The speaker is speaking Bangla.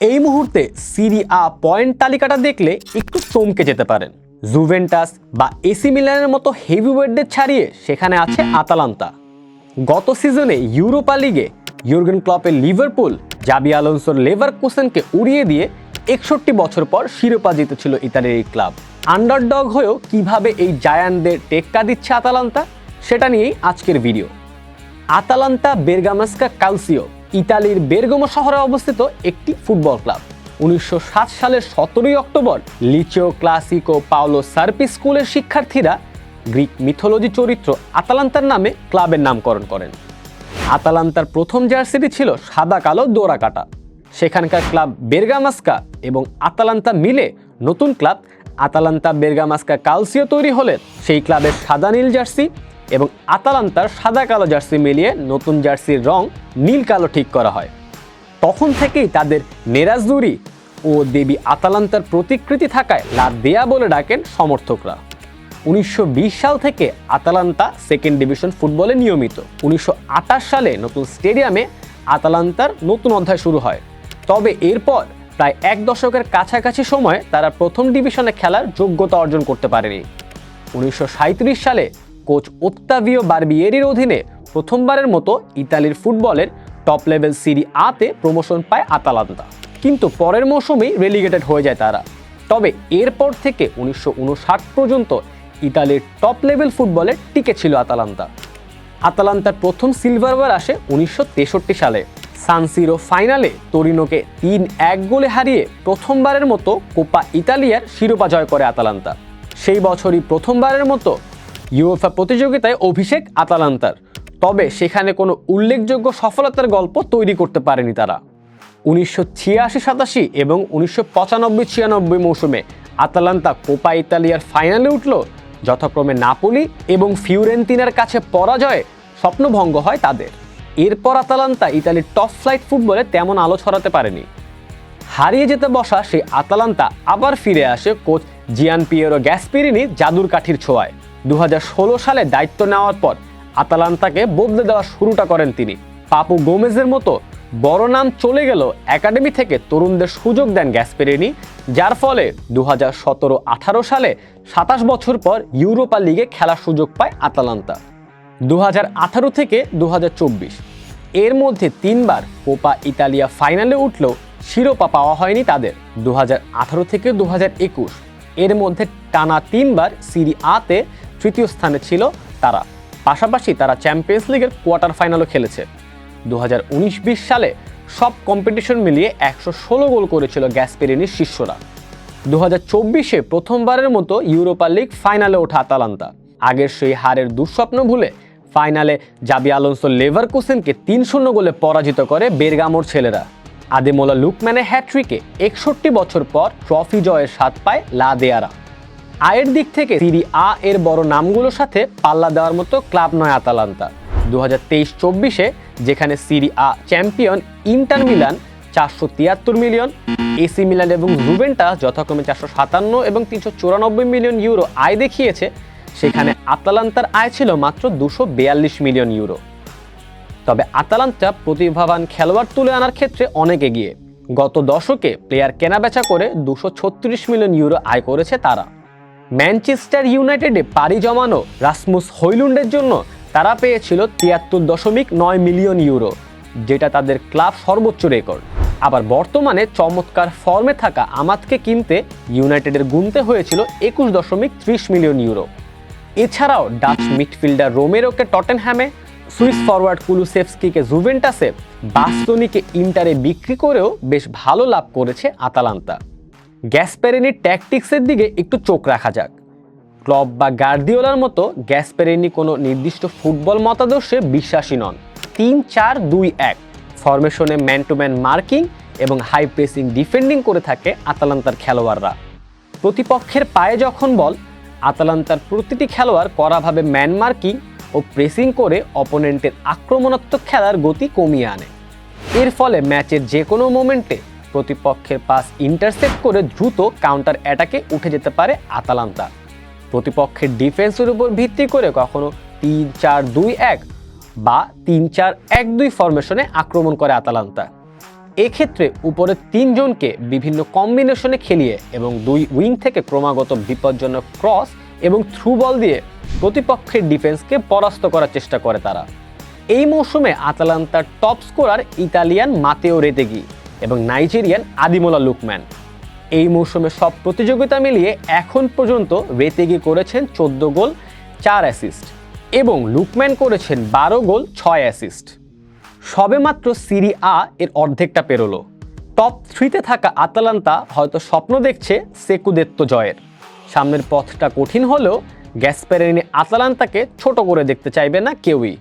এই মুহূর্তে সিরি আ পয়েন্ট তালিকাটা দেখলে একটু চমকে যেতে পারেন। জুভেন্টাস বা এসি মিলানের মতো হেভিওয়েটদের ছাড়িয়ে সেখানে আছে আতালান্তা গত সিজনে ইউরোপা লিগে ইউর্গেন ক্লপের লিভারপুল জাবি আলোনসোর লেভার কুসেনকে উড়িয়ে দিয়ে একষট্টি বছর পর শিরোপা জিতেছিল ইতালির এই ক্লাব আন্ডারডগ হয়েও কীভাবে এই জায়ানদের টেক্কা দিচ্ছে আতালান্তা সেটা নিয়েই আজকের ভিডিও আতালান্তা বেরগামাস্কা কালসিও ইতালির বেরগোমো শহরে অবস্থিত একটি ফুটবল ক্লাব। উনিশশো সাত সালের সতেরোই October Liceo Classico Paolo Sarpi স্কুলের শিক্ষার্থীরা গ্রিক মিথোলজি চরিত্র আতালান্তার নামে ক্লাবের নামকরণ করেন। আতালান্তার প্রথম জার্সিটি ছিল সাদা কালো দোরা কাটা। সেখানকার ক্লাব বেরগামাস্কা এবং আতালান্তা মিলে নতুন ক্লাব আতালান্তা বেরগামাস্কা কালসিও তৈরি হলে সেই ক্লাবের সাদা নীল জার্সি এবং আতালান্তার সাদা কালো জার্সি মিলিয়ে নতুন জার্সির রং নীল কালো ঠিক করা হয়। তখন থেকেই তাদের নেরাজদুরি ও দেবী আতালান্তার প্রতিকৃতি থাকায় লা দেয়া বলে ডাকেন সমর্থকরা। উনিশশো বিশ সাল থেকে আতালান্তা সেকেন্ড ডিভিশন ফুটবলে নিয়মিত। উনিশশো আটাশ সালে নতুন স্টেডিয়ামে আতালান্তার নতুন অধ্যায় শুরু হয়। তবে এরপর প্রায় এক দশকের কাছাকাছি সময়ে তারা প্রথম ডিভিশনে খেলার যোগ্যতা অর্জন করতে পারেনি। উনিশশো সাঁইত্রিশ সালে কোচ ওত্তাভিও বারবিয়েরির অধীনে প্রথমবারের মতো ইতালির ফুটবলের টপ লেভেল সিরি আতে প্রমোশন পায় আতালান্তা। কিন্তু পরের মৌসুমেই রেলিগেটেড হয়ে যায় তারা। তবে এরপর থেকে উনিশশো উনষাট পর্যন্ত ইতালির টপ লেভেল ফুটবলে টিকে ছিল আতালান্তা। আতালান্তার প্রথম সিলভারওয়ার আসে উনিশশো তেষট্টি সালে। সানসিরো ফাইনালে তরিনোকে তিন এক গোলে হারিয়ে প্রথমবারের মতো কোপা ইতালিয়ার শিরোপা জয় করে আতালান্তা। সেই বছরই প্রথমবারের মতো ইউএফা প্রতিযোগিতায় অভিষেক আতালান্তার। তবে সেখানে কোনো উল্লেখযোগ্য সফলতার গল্প তৈরি করতে পারেনি তারা। উনিশশো ছিয়াশি, সাতাশি এবং উনিশশো পঁচানব্বই, ছিয়ানব্বই মৌসুমে আতালান্তা কোপা ইতালিয়ার ফাইনালে উঠল, যথাক্রমে নাপোলি এবং ফিউরেন্তিনার কাছে পরাজয়ে স্বপ্নভঙ্গ হয় তাদের। এরপর আতালান্তা ইতালির টপ ফ্লাইট ফুটবলে তেমন আলো ছড়াতে পারেনি। হারিয়ে যেতে বসা সেই আতালান্তা আবার ফিরে আসে কোচ জিয়ান পিয়েরো গ্যাসপিরিনি জাদুর কাঠির ছোঁয়ায়। দু হাজার ষোলো সালে দায়িত্ব নেওয়ার পর আতালান্তাকে বদলে দেওয়া শুরুটা করেন তিনি। পাপু গোমেজের মতো বড় নাম চলে গেল একাডেমি থেকে তরুণদের সুযোগ দেন গ্যাসপেরিনি, যার ফলে দু হাজার সতেরো আঠারো সালে সাতাশ বছর পর ইউরোপা লিগে খেলার সুযোগ পায় আতালান্তা। দু আঠারো থেকে দু হাজার চব্বিশ, এর মধ্যে তিনবার কোপা ইতালিয়া ফাইনালে উঠলেও শিরোপা পাওয়া হয়নি তাদের। দু হাজার আঠারো থেকে দু হাজার একুশ, এর মধ্যে টানা তিনবার সিরি আতে তৃতীয় স্থানে ছিল তারা। পাশাপাশি তারা চ্যাম্পিয়ন্স লিগের কোয়ার্টার ফাইনালও খেলেছে। দু হাজার উনিশ সালে সব কম্পিটিশন মিলিয়ে একশো ষোলো গোল করেছিল গ্যাসপেরিনির শিষ্যরা। দু হাজার চব্বিশে প্রথমবারের মতো ইউরোপা লিগ ফাইনালে ওঠা আতালান্তা। আগের সেই হারের দুঃস্বপ্ন ভুলে ফাইনালে জাবি আলোনসো লেভার কুসেনকে তিন শূন্য গোলে পরাজিত করে বেরগামোর ছেলেরা। আদেমোলা লুকম্যানের হ্যাট্রিকে একষট্টি বছর পর ট্রফি জয়ের স্বাদ পায় লা দেয়ারা। আয়ের দিক থেকে সিরি আ এর বড় নামগুলোর সাথে পাল্লা দেওয়ার মতো ক্লাব নয় আতালান্তা। দু হাজার তেইশ চব্বিশে যেখানে Serie A champion Inter Milan চারশো তিয়াত্তর মিলিয়ন, এসি মিলান এবং জুভেন্টাস যথাক্রমে চারশো সাতান্ন এবং তিনশো চুরানব্বই মিলিয়ন ইউরো আয় দেখিয়েছে, সেখানে আতালান্তার আয় ছিল মাত্র দুশো বিয়াল্লিশ মিলিয়ন ইউরো। তবে আতালান্তা প্রতিভাবান খেলোয়াড় তুলে আনার ক্ষেত্রে অনেক এগিয়ে। গত দশকে প্লেয়ার কেনাবেচা করে দুশো মিলিয়ন ইউরো আয় করেছে তারা। ম্যানচেস্টার ইউনাইটেডে পাড়ি জমানো রাসমুস হইলুন্ডের জন্য তারা পেয়েছিল তিয়াত্তর দশমিক নয় মিলিয়ন ইউরো, যেটা তাদের ক্লাব সর্বোচ্চ রেকর্ড। আবার বর্তমানে চমৎকার ফর্মে থাকা আমাদকে কিনতে ইউনাইটেডের গুনতে হয়েছিল একুশ দশমিক ত্রিশ মিলিয়ন ইউরো। এছাড়াও ডাচ মিডফিল্ডার রোমেরোকে টটেনহ্যামে, সুইস ফরওয়ার্ড কুলুসেভস্কিকে জুভেন্টাসে, বাস্তনিকে ইন্টারে বিক্রি করেও বেশ ভালো লাভ করেছে আতালান্তা। গ্যাসপেরেনির ট্যাকটিক্সের দিকে একটু চোখ রাখা যাক। ক্লব বা গার্দিওলার মতো গ্যাসপেরেনি কোনো নির্দিষ্ট ফুটবল মতাদর্শে বিশ্বাসী নন। তিন চার দুই এক। ফরমেশনে ম্যান টু ম্যান মার্কিং এবং হাই প্রেসিং ডিফেন্ডিং করে থাকে আতালান্তার খেলোয়াড়রা। প্রতিপক্ষের পায়ে যখন বল, আতালান্তার প্রতিটি খেলোয়াড় কড়াভাবে ম্যান মার্কিং ও প্রেসিং করে অপোনেন্টের আক্রমণাত্মক খেলার গতি কমিয়ে আনে। এর ফলে ম্যাচের যে কোনো মোমেন্টে প্রতিপক্ষের পাস ইন্টারসেপ্ট করে দ্রুত কাউন্টার অ্যাটাকে উঠে যেতে পারে আতালান্তা। প্রতিপক্ষের ডিফেন্সের উপর ভিত্তি করে কখনো তিন চার দুই এক বা তিন চার এক দুই ফরমেশনে আক্রমণ করে আতালান্তা। এক্ষেত্রে উপরের তিনজনকে বিভিন্ন কম্বিনেশনে খেলিয়ে এবং দুই উইং থেকে ক্রমাগত বিপজ্জনক ক্রস এবং থ্রু বল দিয়ে প্রতিপক্ষের ডিফেন্সকে পরাস্ত করার চেষ্টা করে তারা। এই মৌসুমে আতালান্তার top scorer Italian Mateo Retegui এবং নাইজেরিয়ান আদিমোলা লুকম্যান। এই মৌসুমে সব প্রতিযোগিতা মিলিয়ে এখন পর্যন্ত রেতেগি করেছেন চোদ্দ গোল, চার অ্যাসিস্ট এবং লুকম্যান করেছেন বারো গোল, ছয় অ্যাসিস্ট সবেমাত্র সিরি আ এর অর্ধেকটা পেরোলো। টপ থ্রিতে থাকা আতালান্তা হয়তো স্বপ্ন দেখছে সেকুদেত্ত জয়ের। সামনের পথটা কঠিন হলেও গ্যাসপেরেনি আতালান্তাকে ছোট করে দেখতে চাইবে না কেউই।